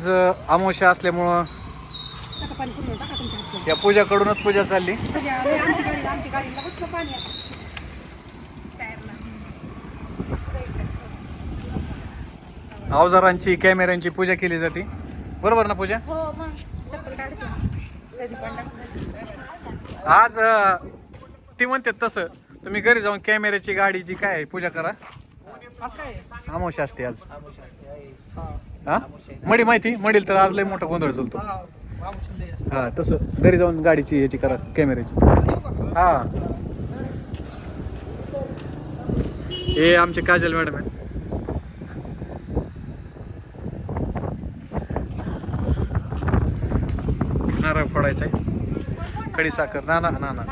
आज अमावस्या असल्यामुळं या पूजा कडूनच पूजा चालली. अवजारांची कॅमेऱ्यांची पूजा केली जाते. बरोबर ना पूजा? आज ती म्हणते तसं. तुम्ही घरी जाऊन कॅमेऱ्याची गाडीची काय आहे, पूजा करा. अमावस्या असते आज. हा? मडी माहिती? मडील तर आज लय मोठा गोंधळ चालतो. हा तसं घरी जाऊन गाडीची याची करा कॅमेऱ्याची. हा. हे आमचे काजल मॅडम आहे नारळ फोडायचा आहे. कडी साखर. ना ना ना ना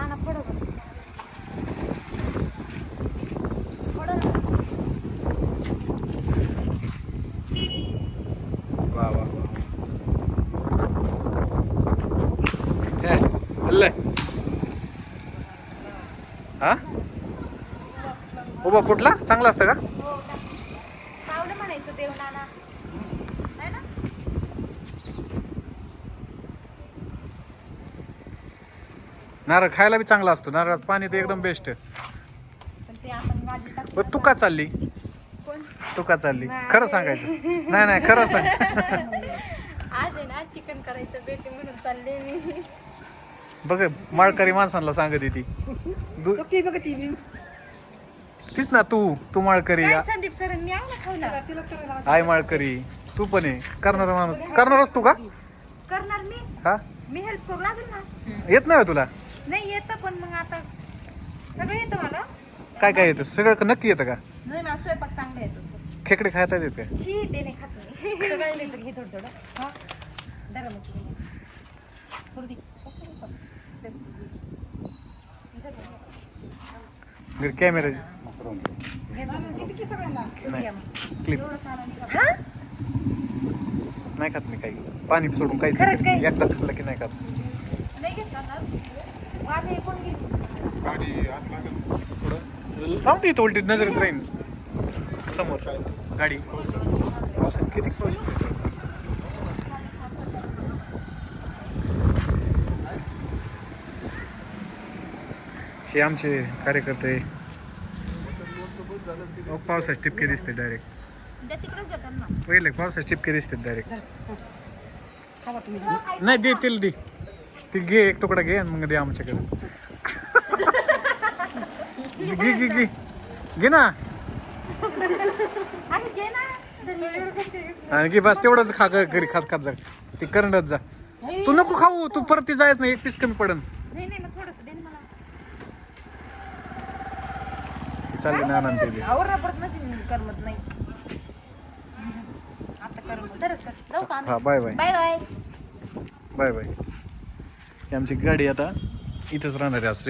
हल्ले हा उभा फुटला चांगला असतं का म्हणायचं देव नाना नारळ खायला बी चांगला असतो नारळाचं पाणी तर एकदम बेस्ट तू का चालली तू का चालली खरं सांगायचं नाही नाही खरं सांग आज आहे ना चिकन करायचं बेटी म्हणून चालले मी बघ माळकरी माणसांना सांगत ती. दु- ती बघ ती. तीच ना तू तू माळकरी संदीप सरांनी आय माळकरी तू पण आहे करणारा माणूस करणारच तू का? करणार मी? हा? मी हेल्प करू लागेल ना? येत नाही हो तुला? नाही येतं पण मग आता सगळं येतं मला. काय काय येतं? सगळं नक्की येतं का? नाही मला स्वयंपाक चांगला येतो. खेकडे खायचा येत काय छी ते नाही खात नाही. सगळं द्यायचं घे थोडं थोडं. हा? जरा मग तुम्ही. थोडं दे. कॅमेरा. क्लिप हा? नाही खात मी काही. पाणी सोडून काय? एकदा खाल्लं की नाही खात. नाही घेतला ना? माझं हे कोण घेईल? पुढं. थांब इथं उलटी नजरेत राहीन. समोर. गाडी. पावसात किती पाऊस हे आमचे कार्यकर्ते. अहो, पावसात टिपके दिसते डायरेक्ट. पहिले पावसात टिपके दिसते डायरेक्ट खावा तुम्ही. नाही दे तिला दे. ती घे एक तुकडा घे आणि मग दे आमच्याकडे. घे घे घे. घे ना? आणि घे बस तेवढंच खा घरी खात खात जा. ती करंडत जा. तू नको खाऊ तू परत ती जायत नाही एक पीस कमी पडन. नाही नाही मग थोडंसं दे ना मला. चालली ना ते आवरा परत माझी मी करमत नाही. आता करमत. तर सर जाऊ का आम्ही? हा bye bye. Bye bye. Bye bye. ही आमची गाडी आता इथंच राहणार आहे आज